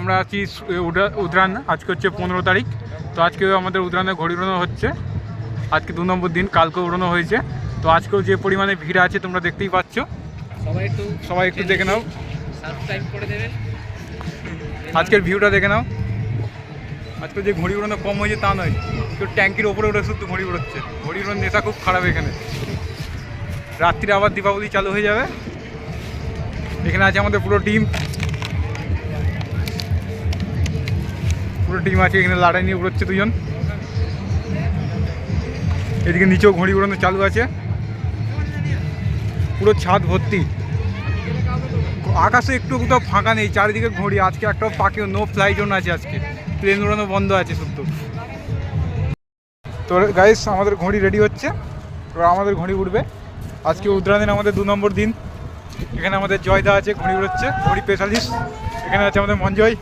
আমরা আছি উদ্রান। আজকে হচ্ছে পনেরো তারিখ। তো আজকে আমাদের উদ্রানে ঘড়ি উড়ানো হচ্ছে। আজকে দু নম্বর দিন কালকে উড়ানো হয়েছে। তো আজকেও যে পরিমাণে ভিড় আছে তোমরা দেখতেই পাচ্ছ। সবাই একটু সবাই একটু দেখে নাও। সাবস্ক্রাইব করে দেবে। আজকের ভিউটা দেখে নাও। আজকে যে ঘড়ি উড়ানো কম হয়েছে তা নয়। কেউ ট্যাঙ্কির ওপরে উঠে শুধু ঘড়ি উড়াচ্ছে। ঘড়ি উড়ানোর নেশা খুব খারাপ এখানে। রাত্রিরে আবার দীপাবলি চালু হয়ে যাবে। এখানে আছে আমাদের পুরো টিম। পুরো টিম আছে, এখানে লড়াই নিয়ে উড়োচ্ছে দুজন। এদিকে নিচেও ঘড়ি উড়ানো চালু আছে। পুরো ছাদ ভর্তি। আকাশে একটু কোথাও ফাঁকা নেই, চারিদিকে ঘড়ি। আজকে একটা পাকে নো ফ্লাই জোন আছে আজকে। প্লেন উড়ানো বন্ধ আছে শুধু। তো গাইস আমাদের ঘড়ি রেডি হচ্ছে। তো আমাদের ঘড়ি উঠবে আজকে উত্তরায়ণ আমাদের দু নম্বর দিন। এখানে আমাদের জয়দা আছে, ঘড়ি উড়োচ্ছে। ঘড়ি স্পেশালিস্ট এখানে আছে আমাদের মঞ্জয়।